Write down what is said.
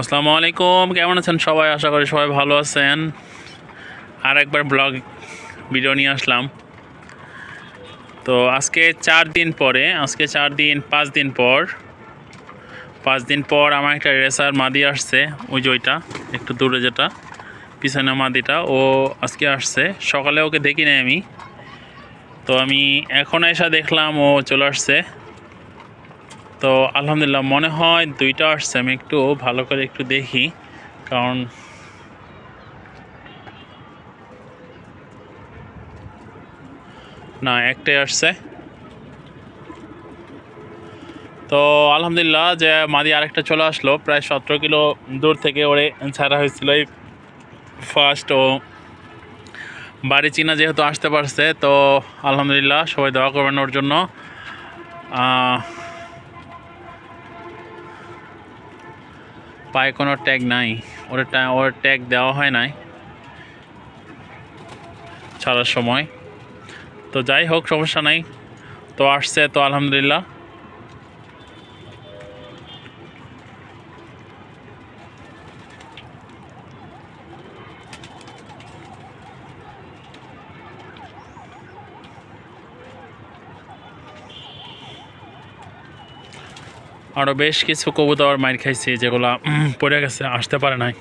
আসসালামু আলাইকুম, কেমন আছেন সবাই? আশা করি সবাই ভালো আছেন। আর একবার ব্লগ ভিডিও নিয়ে আসলাম। তো আজকে চার দিন পরে, আজকে চার দিন, পাঁচ দিন পর, পাঁচ দিন পর আমার একটা রেসার মাদি আসছে, ওই ওইটা, একটু দূরে যেটা পিছনে মাদিটা, ও আজকে আসছে। সকালে ওকে দেখি নাই আমি। তো আমি এখন এসে দেখলাম ও চলে আসছে। তো আলহামদুলিল্লাহ মনে হয় দুইটা আসছে, আমি একটু ভালো করে একটু দেখি, কারণ না, একটাই আসছে। তো আলহামদুলিল্লাহ যে মাদি আরেকটা চলে আসলো, প্রায় সতেরো কিলো দূর থেকে ওরে ছাড়া হয়েছিল এই ফার্স্ট ও। বাড়ি চিনা যেহেতু আসতে পারছে, তো আলহামদুলিল্লাহ সবাই দোয়া করবেন ওর জন্য। পায়ে কোনো ট্যাগ নাই। ওর ওর ট্যাগ দেওয়া হয় নাই। ছাড়ার সময়। তো যাই হোক, সমস্যা নাই। তো আসছে, তো আলহামদুলিল্লাহ। আরও বেশ কিছু কবুতর মাইর খাইছি যেগুলো পড়ে গেছে আসতে পারে নাই।